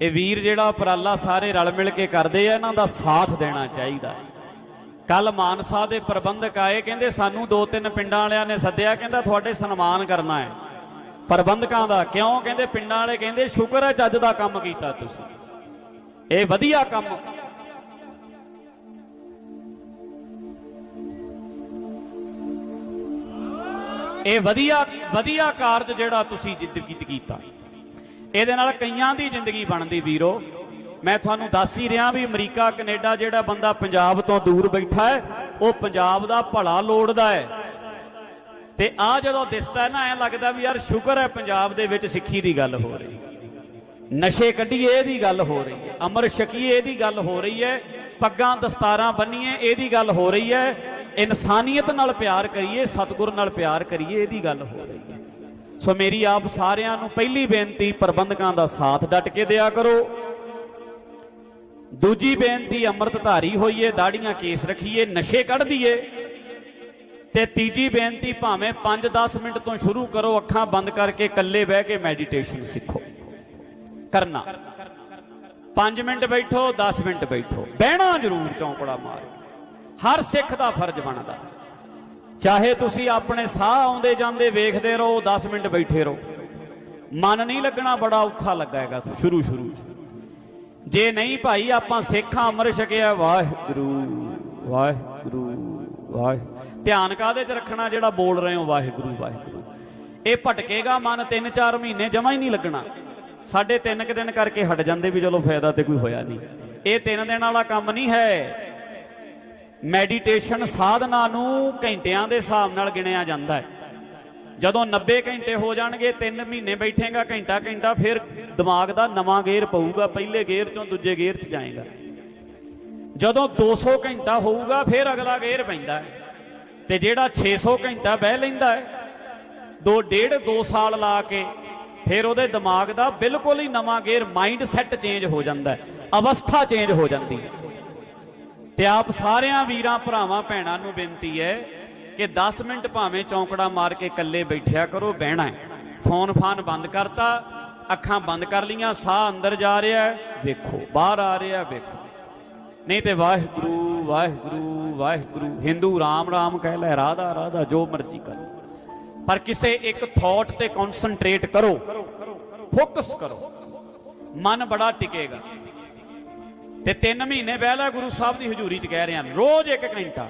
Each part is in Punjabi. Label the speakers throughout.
Speaker 1: ਇਹ ਵੀਰ ਜਿਹੜਾ ਉਪਰਾਲਾ ਸਾਰੇ ਰਲ ਮਿਲ ਕੇ ਕਰਦੇ ਆ, ਇਹਨਾਂ ਦਾ ਸਾਥ ਦੇਣਾ ਚਾਹੀਦਾ। ਕੱਲ ਮਾਨਸਾ ਦੇ ਪ੍ਰਬੰਧਕ ਆਏ, ਕਹਿੰਦੇ ਸਾਨੂੰ ਦੋ ਤਿੰਨ ਪਿੰਡਾਂ ਵਾਲਿਆਂ ਨੇ ਸੱਦਿਆ, ਕਹਿੰਦਾ ਤੁਹਾਡੇ ਸਨਮਾਨ ਕਰਨਾ ਹੈ। ਪ੍ਰਬੰਧਕਾਂ ਦਾ ਕਿਉਂ? ਕਹਿੰਦੇ ਪਿੰਡਾਂ ਵਾਲੇ ਕਹਿੰਦੇ, ਸ਼ੁਕਰ ਹੈ ਚੱਜ ਦਾ ਕੰਮ ਕੀਤਾ ਤੁਸੀਂ। ਇਹ ਵਧੀਆ ਕੰਮ। ਇਹ ਵਧੀਆ ਵਧੀਆ ਕਾਰਜ ਜਿਹੜਾ ਤੁਸੀਂ ਜ਼ਿੰਦਗੀ 'ਚ ਕੀਤਾ। ਇਹਦੇ ਨਾਲ ਕਈਆਂ ਦੀ ਜ਼ਿੰਦਗੀ ਬਣਦੀ ਵੀਰੋ। ਮੈਂ ਤੁਹਾਨੂੰ ਦੱਸ ਹੀ ਰਿਹਾ ਵੀ ਅਮਰੀਕਾ, ਕੈਨੇਡਾ ਜਿਹੜਾ ਬੰਦਾ ਪੰਜਾਬ ਤੋਂ ਦੂਰ ਬੈਠਾ ਹੈ, ਉਹ ਪੰਜਾਬ ਦਾ ਭਲਾ ਲੋੜਦਾ ਹੈ। ਤੇ ਆ ਜਦੋਂ ਦਿਸਦਾ ਨਾ, ਐ ਲੱਗਦਾ ਵੀ ਯਾਰ ਸ਼ੁਕਰ ਹੈ ਪੰਜਾਬ ਦੇ ਵਿੱਚ ਸਿੱਖੀ ਦੀ ਗੱਲ ਹੋ ਰਹੀ ਨਸ਼ੇ ਕੱਢੀਏ, ਇਹਦੀ ਗੱਲ ਹੋ ਰਹੀ ਹੈ। ਅਮਰ ਛਕੀਏ, ਇਹਦੀ ਗੱਲ ਹੋ ਰਹੀ ਹੈ। ਪੱਗਾਂ ਦਸਤਾਰਾਂ ਬੰਨੀਏ, ਇਹਦੀ ਗੱਲ ਹੋ ਰਹੀ ਹੈ। ਇਨਸਾਨੀਅਤ ਨਾਲ ਪਿਆਰ ਕਰੀਏ, ਸਤਿਗੁਰ ਨਾਲ ਪਿਆਰ ਕਰੀਏ, ਇਹਦੀ ਗੱਲ ਹੋ ਰਹੀ ਹੈ। ਸੋ ਮੇਰੀ ਆਪ ਸਾਰਿਆਂ ਨੂੰ ਪਹਿਲੀ ਬੇਨਤੀ, ਪ੍ਰਬੰਧਕਾਂ ਦਾ ਸਾਥ ਡਟ ਕੇ ਦਿਆ ਕਰੋ। ਦੂਜੀ ਬੇਨਤੀ, ਅੰਮ੍ਰਿਤਧਾਰੀ ਹੋਈਏ, ਦਾੜੀਆਂ ਕੇਸ ਰੱਖੀਏ, ਨਸ਼ੇ ਕੱਢ ਦਈਏ। ਤੇ ਤੀਜੀ ਬੇਨਤੀ, ਭਾਵੇਂ 5-10 ਮਿੰਟ ਤੋਂ ਸ਼ੁਰੂ ਕਰੋ, ਅੱਖਾਂ ਬੰਦ ਕਰਕੇ ਇਕੱਲੇ ਬਹਿ ਕੇ ਮੈਡੀਟੇਸ਼ਨ ਸਿੱਖੋ। ਕਰਨਾ। 5 ਮਿੰਟ ਬੈਠੋ 10 ਮਿੰਟ ਬੈਠੋ। ਬਹਿਣਾ ਜ਼ਰੂਰ, ਚੌਂਕੜਾ ਮਾਰ ਹਰ ਸਿੱਖ ਦਾ ਫਰਜ਼ ਬਣਦਾ। ਚਾਹੇ ਤੁਸੀਂ ਆਪਣੇ ਸਾਹ ਆਉਂਦੇ ਜਾਂਦੇ ਵੇਖਦੇ ਰਹੋ 10 ਮਿੰਟ ਬੈਠੇ ਰਹੋ। ਮਨ ਨਹੀਂ ਲੱਗਣਾ, ਬੜਾ ਔਖਾ ਲੱਗਾ ਹੈਗਾ ਸ਼ੁਰੂ ਸ਼ੁਰੂ ਚ। ਜੇ ਨਹੀਂ ਭਾਈ, ਆਪਾਂ ਸਿੱਖਾਂ ਅਮਰ ਛਕਿਆ, ਵਾਹਿਗੁਰੂ ਵਾਹਿਗੁਰੂ, ਵਾਹਿ, ਧਿਆਨ ਕਾਦੇ ਚ ਰੱਖਣਾ ਜਿਹੜਾ ਬੋਲ ਰਹੇ ਹੋ, ਵਾਹਿਗੁਰੂ ਵਾਹਿਗੁਰੂ। ਇਹ ਭਟਕੇਗਾ ਮਨ 3-4 ਮਹੀਨੇ, ਜਮਾ ਹੀ ਨਹੀਂ ਲੱਗਣਾ। ਸਾਡੇ ਤਿੰਨ ਕੁ ਦਿਨ ਕਰਕੇ ਹਟ ਜਾਂਦੇ ਵੀ ਚਲੋ ਫਾਇਦਾ ਤੇ ਕੋਈ ਹੋਇਆ ਨਹੀਂ। ਇਹ ਤਿੰਨ ਦਿਨ ਵਾਲਾ ਕੰਮ ਨਹੀਂ ਹੈ। ਮੈਡੀਟੇਸ਼ਨ ਸਾਧਨਾ ਨੂੰ ਘੰਟਿਆਂ ਦੇ ਹਿਸਾਬ ਨਾਲ ਗਿਣਿਆ ਜਾਂਦਾ ਹੈ। ਜਦੋਂ 90 ਘੰਟੇ ਹੋ ਜਾਣਗੇ 3 ਮਹੀਨੇ ਬੈਠੇਗਾ, ਘੰਟਾ ਘੰਟਾ, ਫਿਰ ਦਿਮਾਗ ਦਾ ਨਵਾਂ ਗੇਅਰ ਪਊਗਾ, ਪਹਿਲੇ ਗੇਅਰ ਚੋਂ ਦੂਜੇ ਗੇਅਰ 'ਚ ਜਾਏਗਾ। ਜਦੋਂ 200 ਘੰਟਾ ਹੋਊਗਾ, ਫਿਰ ਅਗਲਾ ਗੇਅਰ ਪੈਂਦਾ ਹੈ। ਤੇ ਜਿਹੜਾ 600 ਘੰਟਾ ਬਹਿ ਲੈਂਦਾ ਹੈ, ਦੋ ਡੇਢ 2 ਸਾਲ ਲਾ ਕੇ, ਫਿਰ ਉਹਦੇ ਦਿਮਾਗ ਦਾ ਬਿਲਕੁਲ ਹੀ ਨਵਾਂ ਗੇਅਰ ਮਾਈਂਡ ਸੈੱਟ ਚੇਂਜ ਹੋ ਜਾਂਦਾ ਹੈ, ਅਵਸਥਾ ਚੇਂਜ ਹੋ ਜਾਂਦੀ ਹੈ। ਤੇ ਆਪ ਸਾਰਿਆਂ ਵੀਰਾਂ ਭਰਾਵਾਂ ਭੈਣਾਂ ਨੂੰ ਬੇਨਤੀ ਹੈ ਕਿ 10 ਮਿੰਟ ਭਾਵੇਂ ਚੌਂਕੜਾ ਮਾਰ ਕੇ ਇਕੱਲੇ ਬੈਠਿਆ ਕਰੋ, ਬਹਿਣਾ ਹੈ। ਫੋਨ ਫਾਨ ਬੰਦ ਕਰਤਾ, ਅੱਖਾਂ ਬੰਦ ਕਰ ਲੀਆਂ ਸਾਹ ਅੰਦਰ ਜਾ ਰਿਹਾ ਵੇਖੋ, ਬਾਹਰ ਆ ਰਿਹਾ ਵੇਖੋ। ਨਹੀਂ ਤੇ ਵਾਹਿਗੁਰੂ ਵਾਹਿਗੁਰੂ ਵਾਹਿਗੁਰੂ। ਹਿੰਦੂ ਰਾਮ ਰਾਮ ਕਹਿ ਲੈ, ਰਾਧਾ ਰਾਧਾ, ਜੋ ਮਰਜ਼ੀ ਕਰੋ। ਪਰ ਕਿਸੇ ਇੱਕ ਥਾਟ ਤੇ ਕਨਸੈਂਟਰੇਟ ਕਰੋ। ਫੋਕਸ ਕਰੋ। ਮਨ ਬੜਾ ਟਿਕੇਗਾ। ਤੇ 3 ਮਹੀਨੇ ਪਹਿਲਾਂ ਗੁਰੂ ਸਾਹਿਬ ਦੀ ਹਜ਼ੂਰੀ 'ਚ ਕਹਿ ਰਿਹਾ, ਰੋਜ਼ ਇੱਕ ਘੰਟਾ।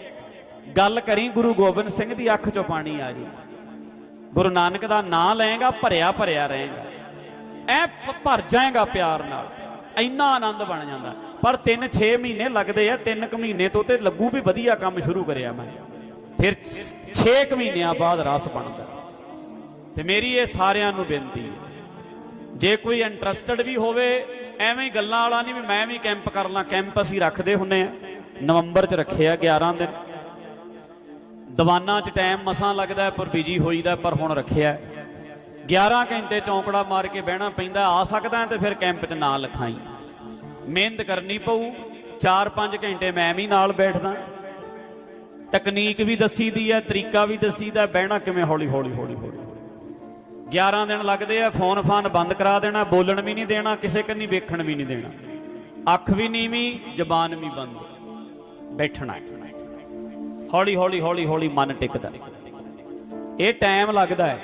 Speaker 1: ਗੱਲ ਕਰੀ ਗੁਰੂ ਗੋਬਿੰਦ ਸਿੰਘ ਦੀ ਅੱਖ 'ਚੋਂ ਪਾਣੀ ਆ ਜੀ। ਗੁਰੂ ਨਾਨਕ ਦਾ ਨਾਂ ਲਏਗਾ, ਭਰਿਆ ਭਰਿਆ ਰਹੇਗਾ। ਐ ਭਰ ਜਾਏਗਾ ਪਿਆਰ ਨਾਲ। ਇੰਨਾ ਆਨੰਦ ਬਣ ਜਾਂਦਾ। ਪਰ 3-6 ਮਹੀਨੇ ਲੱਗਦੇ ਆ 3 ਕੁ ਮਹੀਨੇ ਤੋਂ ਤੇ ਲੱਗੂ ਵੀ ਵਧੀਆ ਕੰਮ ਸ਼ੁਰੂ ਕਰਿਆ ਮੈਂ। ਫਿਰ 6 ਕੁ ਮਹੀਨਿਆਂ ਬਾਅਦ ਰਸ ਬਣਦਾ। ਤੇ ਮੇਰੀ ਇਹ ਸਾਰਿਆਂ ਨੂੰ ਬੇਨਤੀ ਹੈ। ਜੇ ਕੋਈ ਇੰਟਰਸਟਡ ਵੀ ਹੋਵੇ ਐਵੇਂ ਹੀ ਗੱਲਾਂ ਵਾਲਾ ਨਹੀਂ ਵੀ ਮੈਂ ਵੀ ਕੈਂਪ ਕਰ ਲਾਂ ਕੈਂਪ ਅਸੀਂ ਰੱਖਦੇ ਹੁੰਨੇ ਆ। ਨਵੰਬਰ ਚ ਰੱਖਿਆ 11 ਦਿਨ। ਦੀਵਾਨਾਂ 'ਚ ਟਾਈਮ ਮਸਾਂ ਲੱਗਦਾ ਪਰ ਬਿਜ਼ੀ ਹੋਈਦਾ ਪਰ ਹੁਣ ਰੱਖਿਆ 11 ਘੰਟੇ ਚੌਂਕੜਾ ਮਾਰ ਕੇ ਬਹਿਣਾ ਪੈਂਦਾ, ਆ ਸਕਦਾ ਤੇ ਫਿਰ ਕੈਂਪ 'ਚ ਨਾ ਲਿਖਾਈ। ਮਿਹਨਤ ਕਰਨੀ ਪਊ 4-5 ਘੰਟੇ ਮੈਂ ਵੀ ਨਾਲ ਬੈਠਦਾ। ਤਕਨੀਕ ਵੀ ਦੱਸੀਦੀ ਹੈ, ਤਰੀਕਾ ਵੀ ਦੱਸੀਦਾ ਬਹਿਣਾ ਕਿਵੇਂ ਹੌਲੀ ਹੌਲੀ ਹੌਲੀ ਹੌਲੀ 11 ਦਿਨ ਲੱਗਦੇ ਆ, ਫੋਨ ਫਾਨ ਬੰਦ ਕਰਾ ਦੇਣਾ, ਬੋਲਣ ਵੀ ਨਹੀਂ ਦੇਣਾ, ਕਿਸੇ ਕੰਨੀ ਵੇਖਣ ਵੀ ਨਹੀਂ ਦੇਣਾ। ਅੱਖ ਵੀ ਨੀਵੀਂ, ਜ਼ਬਾਨ ਵੀ ਬੰਦ। ਬੈਠਣਾ ਹੌਲੀ ਹੌਲੀ ਹੌਲੀ ਹੌਲੀ ਮਨ ਟਿਕਦਾ ਇਹ ਟਾਈਮ ਲੱਗਦਾ ਹੈ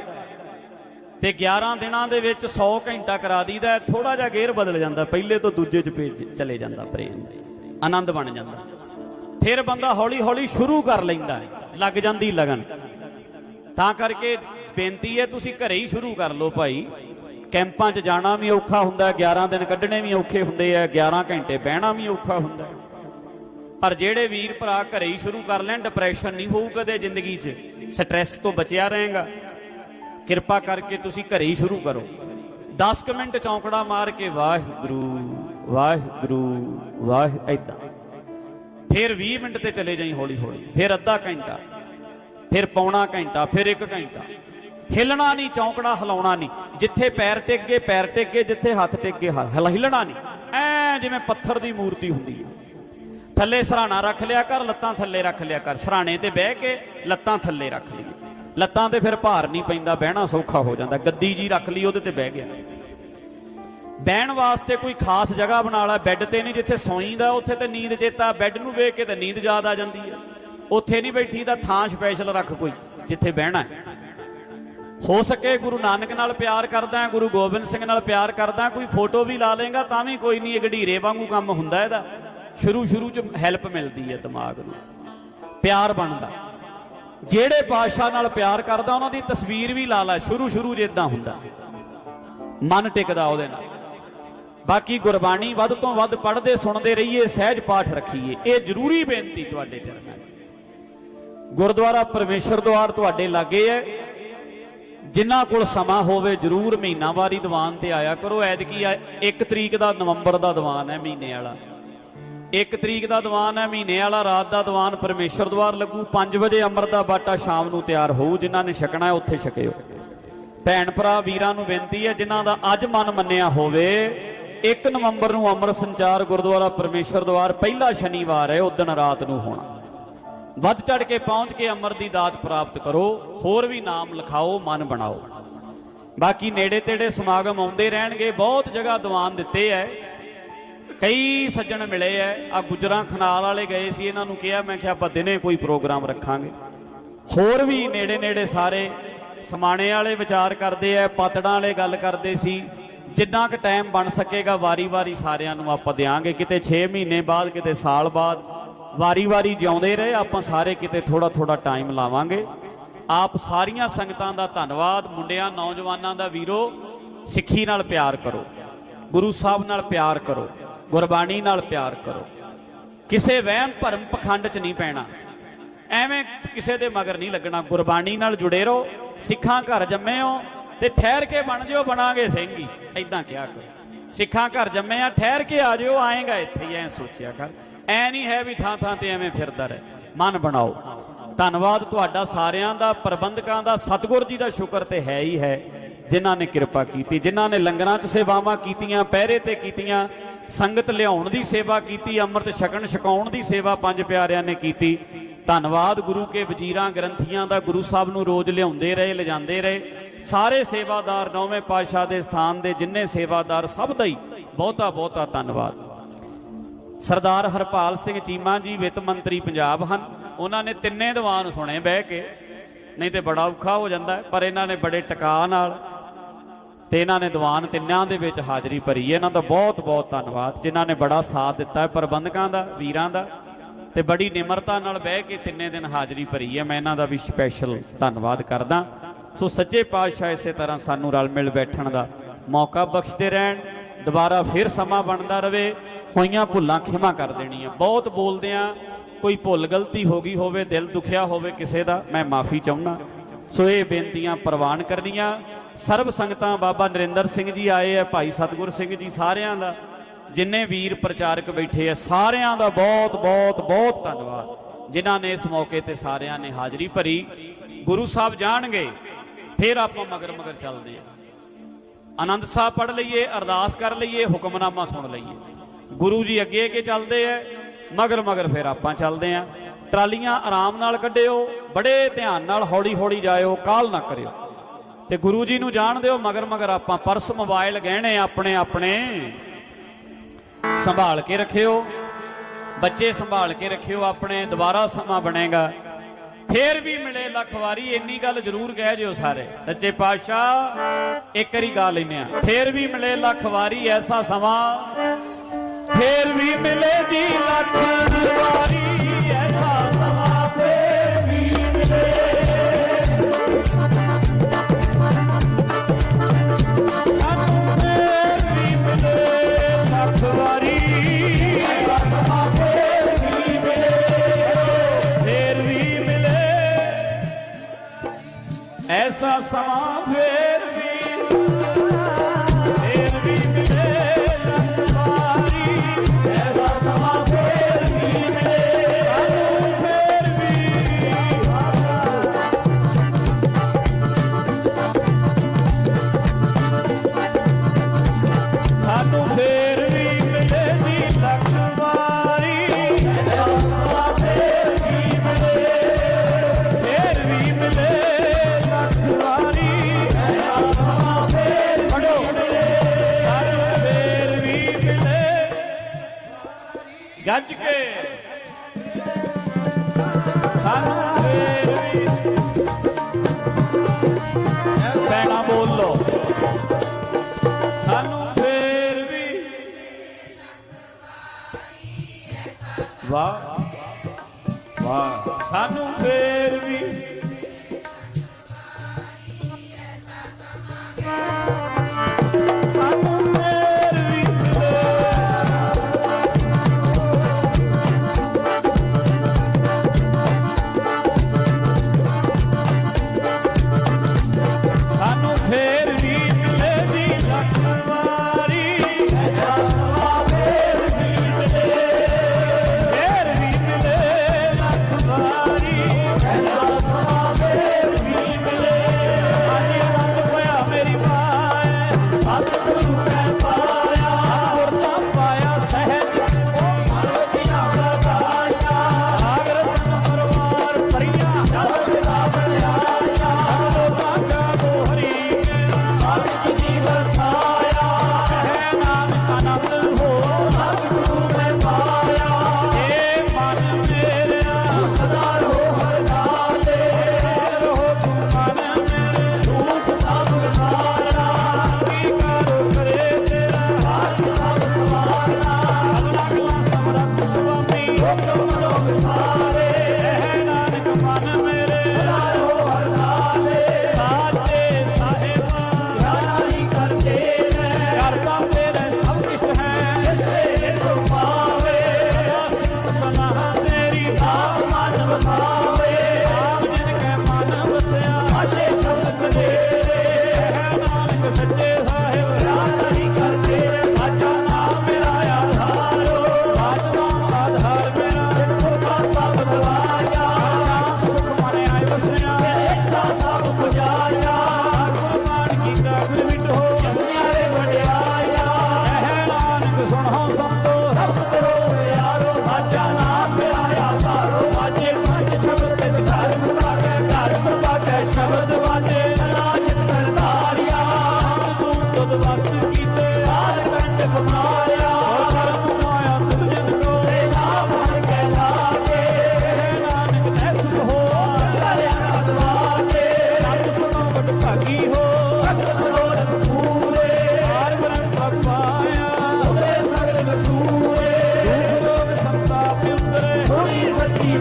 Speaker 1: ਤੇ 11 ਦਿਨਾਂ ਦੇ ਵਿੱਚ 100 ਘੰਟਾ ਕਰਾ ਦੀਦਾ ਥੋੜਾ ਜਿਹਾ ਗੇਅਰ ਬਦਲ ਜਾਂਦਾ, ਪਹਿਲੇ ਤੋਂ ਦੂਜੇ ਚ ਭੇਜ ਚਲੇ ਜਾਂਦਾ ਪ੍ਰੇਮ। ਆਨੰਦ ਬਣ ਜਾਂਦਾ। ਫਿਰ ਬੰਦਾ ਹੌਲੀ ਹੌਲੀ ਸ਼ੁਰੂ ਕਰ ਲੈਂਦਾ ਲੱਗ ਜਾਂਦੀ ਲਗਨ। ਤਾਂ ਕਰਕੇ ਬੇਨਤੀ ਹੈ ਤੁਸੀਂ ਘਰੇ ਹੀ ਸ਼ੁਰੂ ਕਰ ਲਓ ਭਾਈ। ਕੈਂਪਾਂ 'ਚ ਜਾਣਾ ਵੀ ਔਖਾ ਹੁੰਦਾ ਹੈ, 11 ਦਿਨ ਕੱਢਣੇ ਵੀ ਔਖੇ ਹੁੰਦੇ ਆ 11 ਘੰਟੇ ਬਹਿਣਾ ਵੀ ਔਖਾ ਹੁੰਦਾ। ਪਰ ਜਿਹੜੇ ਵੀਰ ਭਰਾ ਘਰੇ ਹੀ ਸ਼ੁਰੂ ਕਰ ਲੈਣ ਡਿਪਰੈਸ਼ਨ ਨਹੀਂ ਹੋਊ ਕਦੇ ਜ਼ਿੰਦਗੀ 'ਚ। ਸਟ੍ਰੈਸ ਤੋਂ ਬਚਿਆ ਰਹੇਗਾ। ਕਿਰਪਾ ਕਰਕੇ ਤੁਸੀਂ ਘਰੇ ਹੀ ਸ਼ੁਰੂ ਕਰੋ। 10 ਕੁ ਮਿੰਟ ਚੌਂਕੜਾ ਮਾਰ ਕੇ ਵਾਹਿਗੁਰੂ ਵਾਹਿਗੁਰੂ ਵਾਹਿ ਐਦਾਂ ਫਿਰ 20 ਮਿੰਟ ਤੇ ਚਲੇ ਜਾਈ ਹੌਲੀ ਹੌਲੀ ਫਿਰ ਅੱਧਾ ਘੰਟਾ। ਫਿਰ ਪੌਣਾ ਘੰਟਾ ਫਿਰ 1 ਘੰਟਾ। ਹਿਲਣਾ ਨਹੀਂ, ਚੌਂਕਣਾ, ਹਿਲਾਉਣਾ ਨਹੀਂ। ਜਿੱਥੇ ਪੈਰ ਟਿਕ ਗਏ, ਪੈਰ ਟਿਕ ਗਏ, ਜਿੱਥੇ ਹੱਥ ਟਿਕ ਗਏ ਹਿਲਣਾ ਨਹੀਂ। ਐ ਜਿਵੇਂ ਪੱਥਰ ਦੀ ਮੂਰਤੀ ਹੁੰਦੀ ਹੈ ਥੱਲੇ ਸਰਾਣਾ ਰੱਖ ਲਿਆ ਕਰ, ਲੱਤਾਂ ਥੱਲੇ ਰੱਖ ਲਿਆ ਕਰ। ਸਰਾਣੇ ਤੇ ਬਹਿ ਕੇ ਲੱਤਾਂ ਥੱਲੇ ਰੱਖ ਲਈ। ਲੱਤਾਂ ਤੇ ਫਿਰ ਭਾਰ ਨਹੀਂ ਪੈਂਦਾ, ਬਹਿਣਾ ਸੌਖਾ ਹੋ ਜਾਂਦਾ। ਗੱਦੀ ਜੀ ਰੱਖ ਲਈ, ਉਹਦੇ ਤੇ ਬਹਿ ਗਿਆ। ਬਹਿਣ ਵਾਸਤੇ ਕੋਈ ਖਾਸ ਜਗ੍ਹਾ ਬਣਾ ਲਾ। ਬੈੱਡ ਤੇ ਨਹੀਂ, ਜਿੱਥੇ ਸੌਈਦਾ, ਉੱਥੇ ਤੇ ਨੀਂਦ ਚੇਤਾ। ਬੈੱਡ ਨੂੰ ਵੇਖ ਕੇ ਤੇ ਨੀਂਦ ਯਾਦ ਆ ਜਾਂਦੀ ਹੈ ਉੱਥੇ ਨਹੀਂ ਬੈਠੀ ਤਾਂ ਥਾਂ ਸਪੈਸ਼ਲ ਰੱਖ ਕੋਈ, ਜਿੱਥੇ ਬਹਿਣਾ ਹੈ। ਹੋ ਸਕੇ ਗੁਰੂ ਨਾਨਕ ਨਾਲ ਪਿਆਰ ਕਰਦਾ ਹੈ ਗੁਰੂ ਗੋਬਿੰਦ ਸਿੰਘ ਨਾਲ ਪਿਆਰ ਕਰਦਾ, ਕੋਈ ਫੋਟੋ ਵੀ ਲਾ ਲੇਗਾ ਤਾਂ ਵੀ ਕੋਈ ਨਹੀਂ, ਇਹ ਗਢੀਰੇ ਵਾਂਗੂ ਕੰਮ ਹੁੰਦਾ ਇਹਦਾ। ਸ਼ੁਰੂ ਸ਼ੁਰੂ ਚ ਹੈਲਪ ਮਿਲਦੀ ਹੈ ਦਿਮਾਗ ਨੂੰ। ਪਿਆਰ ਬਣਦਾ। ਜਿਹੜੇ ਪਾਤਸ਼ਾਹ ਨਾਲ ਪਿਆਰ ਕਰਦਾ, ਉਹਨਾਂ ਦੀ ਤਸਵੀਰ ਵੀ ਲਾ ਲਾ, ਸ਼ੁਰੂ ਸ਼ੁਰੂ ਜਿੱਦਾਂ ਹੁੰਦਾ। ਮਨ ਟਿਕਦਾ ਉਹਦੇ ਨਾਲ। ਬਾਕੀ ਗੁਰਬਾਣੀ ਵੱਧ ਤੋਂ ਵੱਧ ਪੜ੍ਹਦੇ, ਸੁਣਦੇ ਰਹੀਏ, ਸਹਿਜ ਪਾਠ ਰੱਖੀਏ। ਇਹ ਜ਼ਰੂਰੀ ਬੇਨਤੀ ਤੁਹਾਡੇ ਚਰਨਾਂ 'ਚ। ਗੁਰਦੁਆਰਾ ਪਰਮੇਸ਼ਰ ਦੁਆਰ ਤੁਹਾਡੇ ਲਾਗੇ ਹੈ। ਜਿਨ੍ਹਾਂ ਕੋਲ ਸਮਾਂ ਹੋਵੇ, ਜਰੂਰ ਮਹੀਨਾਵਾਰੀ ਦੀਵਾਨ ਤੇ ਆਇਆ ਕਰੋ। ਐਤਕੀ 1 ਤਰੀਕ ਦਾ ਨਵੰਬਰ ਦਾ ਦੀਵਾਨ ਹੈ ਮਹੀਨੇ ਵਾਲਾ। 1 ਤਰੀਕ ਦਾ ਦੀਵਾਨ ਹੈ ਮਹੀਨੇ ਵਾਲਾ, ਰਾਤ ਦਾ ਦੀਵਾਨ ਪਰਮੇਸ਼ਰ ਦੁਆਰ ਲੱਗੂ। 5 ਵਜੇ ਅੰਮ੍ਰਿਤ ਦਾ ਬਾਟਾ ਸ਼ਾਮ ਨੂੰ ਤਿਆਰ ਹੋਊ, ਜਿਨ੍ਹਾਂ ਨੇ ਛਕਣਾ ਉੱਥੇ ਛਕਿਓ। ਭੈਣ ਭਰਾ ਵੀਰਾਂ ਨੂੰ ਬੇਨਤੀ ਹੈ, ਜਿਨ੍ਹਾਂ ਦਾ ਅੱਜ ਮਨ ਮੰਨਿਆ ਹੋਵੇ 1 ਨਵੰਬਰ ਨੂੰ ਅੰਮ੍ਰਿਤ ਸੰਚਾਰ ਗੁਰਦੁਆਰਾ ਪਰਮੇਸ਼ਰ ਦੁਆਰ ਪਹਿਲਾ ਸ਼ਨੀਵਾਰ ਹੈ ਉਦੋਂ ਰਾਤ ਨੂੰ ਹੋਣਾ। ਵੱਧ ਚੜ ਕੇ ਪਹੁੰਚ ਕੇ ਅੰਮ੍ਰਿਤ ਦੀ ਦਾਤ ਪ੍ਰਾਪਤ ਕਰੋ, ਹੋਰ ਵੀ ਨਾਮ ਲਿਖਾਓ, ਮਨ ਬਣਾਓ। ਬਾਕੀ ਨੇੜੇ ਤੇੜੇ ਸਮਾਗਮ ਆਉਂਦੇ ਰਹਿਣਗੇ, ਬਹੁਤ ਜਗ੍ਹਾ ਦੀਵਾਨ ਦਿੱਤੇ ਐ। ਕਈ ਸੱਜਣ ਮਿਲੇ ਐ ਆ ਗੁਜਰਾਂ ਖਨਾਲ ਵਾਲੇ ਗਏ ਸੀ, ਇਹਨਾਂ ਨੂੰ ਕਿਹਾ, ਮੈਂ ਕਿਹਾ, ਆਪਾਂ ਦਿਨੇ ਕੋਈ ਪ੍ਰੋਗਰਾਮ ਰੱਖਾਂਗੇ। ਹੋਰ ਵੀ ਨੇੜੇ ਨੇੜੇ ਸਾਰੇ ਸਮਾਣੇ ਵਾਲੇ ਵਿਚਾਰ ਕਰਦੇ ਐ, ਪਾਤੜਾਂ ਵਾਲੇ ਗੱਲ ਕਰਦੇ ਸੀ। ਜਿੰਨਾ ਕੁ ਟਾਈਮ ਬਣ ਸਕੇਗਾ, ਵਾਰੀ-ਵਾਰੀ ਸਾਰਿਆਂ ਨੂੰ ਆਪਾਂ ਦੇਾਂਗੇ ਕਿਤੇ 6 ਮਹੀਨੇ ਬਾਅਦ, ਕਿਤੇ ਸਾਲ ਬਾਅਦ। ਵਾਰੀ-ਵਾਰੀ ਜਿਉਂਦੇ ਰਹੇ, ਆਪਾਂ ਸਾਰੇ ਕਿਤੇ ਥੋੜਾ-ਥੋੜਾ ਟਾਈਮ ਲਾਵਾਂਗੇ। ਆਪ ਸਾਰੀਆਂ ਸੰਗਤਾਂ ਦਾ ਧੰਨਵਾਦ, ਮੁੰਡਿਆਂ, ਨੌਜਵਾਨਾਂ ਦਾ ਵੀਰੋ, ਸਿੱਖੀ ਨਾਲ ਪਿਆਰ ਕਰੋ, ਗੁਰੂ ਸਾਹਿਬ ਨਾਲ ਪਿਆਰ ਕਰੋ, ਗੁਰਬਾਣੀ ਨਾਲ ਪਿਆਰ ਕਰੋ। ਕਿਸੇ ਵਹਿਮ ਭਰਮ ਪਖੰਡ 'ਚ ਨਹੀਂ ਪੈਣਾ। ਐਵੇਂ ਕਿਸੇ ਦੇ ਮਗਰ ਨਹੀਂ ਲੱਗਣਾ। ਗੁਰਬਾਣੀ ਨਾਲ ਜੁੜੇ ਰਹੋ, ਸਿੱਖਾਂ ਘਰ ਜੰਮੇ ਹੋ ਤੇ ਠਹਿਰ ਕੇ ਬਣ ਜਿਓ, ਬਣਾਗੇ ਸਿੰਘ ਹੀ। ਐਦਾਂ ਕਿਹਾ ਕਰੋ ਸਿੱਖਾਂ ਘਰ ਜੰਮੇ ਆ ਠਹਿਰ ਕੇ ਆ ਜਿਓ, ਆਏਗਾ ਇੱਥੇ ਹੀ, ਐ ਸੋਚਿਆ ਕਰ। ਐ ਨਹੀਂ ਹੈ ਵੀ ਥਾਂ ਥਾਂ ਤੇ ਐਵੇਂ ਫਿਰਦਾ ਰਹੇ। ਮਨ ਬਣਾਓ। ਧੰਨਵਾਦ ਤੁਹਾਡਾ ਸਾਰਿਆਂ ਦਾ, ਪ੍ਰਬੰਧਕਾਂ ਦਾ, ਸਤਿਗੁਰ ਜੀ ਦਾ ਸ਼ੁਕਰ ਤੇ ਹੈ ਹੀ ਹੈ, ਜਿਨ੍ਹਾਂ ਨੇ ਕਿਰਪਾ ਕੀਤੀ, ਜਿਨ੍ਹਾਂ ਨੇ ਲੰਗਰਾਂ 'ਚ ਸੇਵਾਵਾਂ ਕੀਤੀਆਂ, ਪਹਿਰੇ ਤੇ ਕੀਤੀਆਂ, ਸੰਗਤ ਲਿਆਉਣ ਦੀ ਸੇਵਾ ਕੀਤੀ, ਅੰਮ੍ਰਿਤ ਛਕਣ, ਛਕਾਉਣ ਦੀ ਸੇਵਾ ਪੰਜ ਪਿਆਰਿਆਂ ਨੇ ਕੀਤੀ। ਧੰਨਵਾਦ ਗੁਰੂ ਕੇ ਵਜ਼ੀਰਾਂ ਗ੍ਰੰਥੀਆਂ ਦਾ, ਗੁਰੂ ਸਾਹਿਬ ਨੂੰ ਰੋਜ਼ ਲਿਆਉਂਦੇ ਰਹੇ, ਲਿਜਾਂਦੇ ਰਹੇ। ਸਾਰੇ ਸੇਵਾਦਾਰ ਨੌਵੇਂ ਪਾਤਸ਼ਾਹ ਦੇ ਸਥਾਨ ਦੇ ਜਿੰਨੇ ਸੇਵਾਦਾਰ, ਸਭ ਦਾ ਹੀ ਬਹੁਤਾ ਬਹੁਤਾ ਧੰਨਵਾਦ। ਸਰਦਾਰ ਹਰਪਾਲ ਸਿੰਘ ਚੀਮਾ ਜੀ ਵਿੱਤ ਮੰਤਰੀ ਪੰਜਾਬ ਹਨ। ਉਹਨਾਂ ਨੇ ਤਿੰਨੇ ਦੀਵਾਨ ਸੁਣੇ ਬਹਿ ਕੇ। ਨਹੀਂ ਤੇ ਬੜਾ ਔਖਾ ਹੋ ਜਾਂਦਾ ਪਰ ਇਹਨਾਂ ਨੇ ਬੜੇ ਟਿਕਾ ਨਾਲ ਤੇ ਇਹਨਾਂ ਨੇ ਦੀਵਾਨ ਤਿੰਨਾਂ ਦੇ ਵਿੱਚ ਹਾਜ਼ਰੀ ਭਰੀ ਹੈ। ਇਹਨਾਂ ਦਾ ਬਹੁਤ ਬਹੁਤ ਧੰਨਵਾਦ। ਜਿਨ੍ਹਾਂ ਨੇ ਬੜਾ ਸਾਥ ਦਿੱਤਾ ਹੈ ਪ੍ਰਬੰਧਕਾਂ ਦਾ, ਵੀਰਾਂ ਦਾ ਤੇ ਬੜੀ ਨਿਮਰਤਾ ਨਾਲ ਬਹਿ ਕੇ ਤਿੰਨੇ ਦਿਨ ਹਾਜ਼ਰੀ ਭਰੀ ਹੈ। ਮੈਂ ਇਹਨਾਂ ਦਾ ਵੀ ਸਪੈਸ਼ਲ ਧੰਨਵਾਦ ਕਰਦਾ। ਸੋ ਸੱਚੇ ਪਾਤਸ਼ਾਹ ਇਸੇ ਤਰ੍ਹਾਂ ਸਾਨੂੰ ਰਲ ਮਿਲ ਬੈਠਣ ਦਾ ਮੌਕਾ ਬਖਸ਼ਦੇ ਰਹਿਣ। ਦੁਬਾਰਾ ਫਿਰ ਸਮਾਂ ਬਣਦਾ ਰਵੇ ਹੋਈਆਂ ਭੁੱਲਾਂ ਖਿਮਾ ਕਰ ਦੇਣੀਆਂ। ਬਹੁਤ ਬੋਲਦੇ ਆ, ਕੋਈ ਭੁੱਲ ਗਲਤੀ ਹੋ ਗਈ ਹੋਵੇ, ਦਿਲ ਦੁਖਿਆ ਹੋਵੇ ਕਿਸੇ ਦਾ, ਮੈਂ ਮਾਫੀ ਚਾਹੁੰਦਾ। ਸੋ ਇਹ ਬੇਨਤੀਆਂ ਪ੍ਰਵਾਨ ਕਰਨੀਆਂ। ਸਰਬ ਸੰਗਤਾਂ ਬਾਬਾ ਨਰਿੰਦਰ ਸਿੰਘ ਜੀ ਆਏ ਆ, ਭਾਈ ਸਤਗੁਰ ਸਿੰਘ ਜੀ ਸਾਰਿਆਂ ਦਾ, ਜਿੰਨੇ ਵੀਰ ਪ੍ਰਚਾਰਕ ਬੈਠੇ ਆ, ਸਾਰਿਆਂ ਦਾ ਬਹੁਤ ਬਹੁਤ ਬਹੁਤ ਧੰਨਵਾਦ। ਜਿਨ੍ਹਾਂ ਨੇ ਇਸ ਮੌਕੇ ਤੇ ਸਾਰਿਆਂ ਨੇ ਹਾਜ਼ਰੀ ਭਰੀ। ਗੁਰੂ ਸਾਹਿਬ ਜਾਣਗੇ, ਫਿਰ ਆਪਾਂ ਮਗਰ ਮਗਰ ਚੱਲਦੇ ਆ। ਆਨੰਦ ਸਾਹਿਬ ਪੜ ਲਈਏ, ਅਰਦਾਸ ਕਰ ਲਈਏ, ਹੁਕਮਨਾਮਾ ਸੁਣ ਲਈਏ। ਗੁਰੂ ਜੀ ਅੱਗੇ ਅੱਗੇ ਚੱਲਦੇ ਐ, ਮਗਰ ਮਗਰ ਫਿਰ ਆਪਾਂ ਚੱਲਦੇ ਆ। ਟਰਾਲੀਆਂ ਆਰਾਮ ਨਾਲ ਕੱਢਿਓ, ਬੜੇ ਧਿਆਨ ਨਾਲ ਹੌਲੀ ਹੌਲੀ ਜਾਇਓ, ਕਾਲ ਨਾ ਕਰਿਓ। ਤੇ ਗੁਰੂ ਜੀ ਨੂੰ ਜਾਣ ਦਿਓ, ਮਗਰ ਮਗਰ ਆਪਾਂ ਪਰਸ ਮੋਬਾਈਲ ਗਹਿਣੇ ਆਪਣੇ ਆਪਣੇ ਸੰਭਾਲ ਕੇ ਰੱਖਿਓ। ਬੱਚੇ ਸੰਭਾਲ ਕੇ ਰੱਖਿਓ ਆਪਣੇ, ਦੁਬਾਰਾ ਸਮਾਂ ਬਣੇਗਾ। ਫੇਰ ਵੀ ਮਿਲੇ ਲੱਖ ਵਾਰੀ, ਇੰਨੀ ਗੱਲ ਜ਼ਰੂਰ ਕਹਿ ਜਿਓ ਸਾਰੇ। ਸੱਚੇ ਪਾਤਸ਼ਾਹ, ਇੱਕ ਵਾਰੀ ਗਾ ਲੈਨੇ ਆ। ਫੇਰ ਵੀ ਮਿਲੇ ਲੱਖ ਵਾਰੀ ਐਸਾ ਸਮਾਂ ਫੇਰ ਵੀ ਮਿਲੇ ਦੀ ਲੱਖ ਵਾਰੀ ਗੱਜ ਕੇ। ਫੇਰ ਵੀ ਵਾਹ ਵਾਹ। ਸਾਨੂੰ ਫੇਰ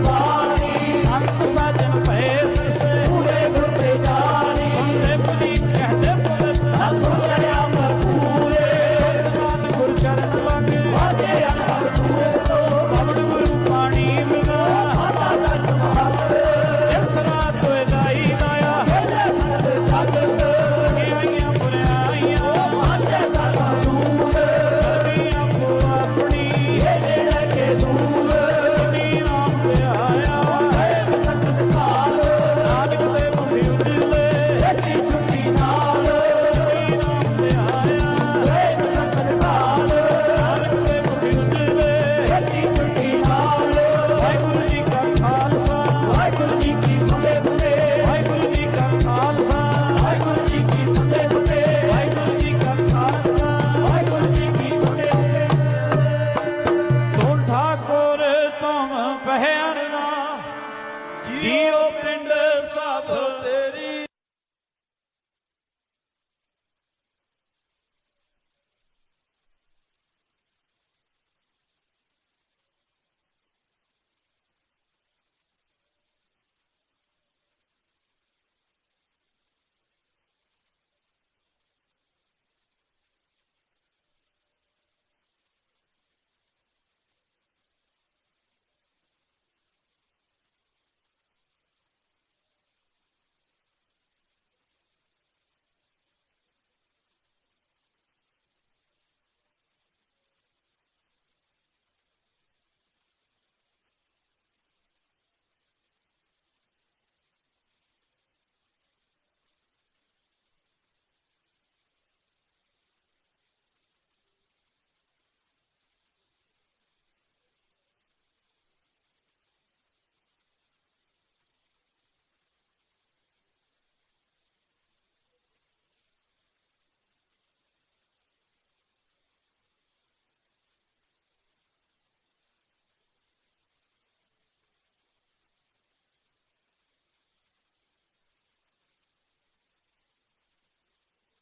Speaker 1: Bye.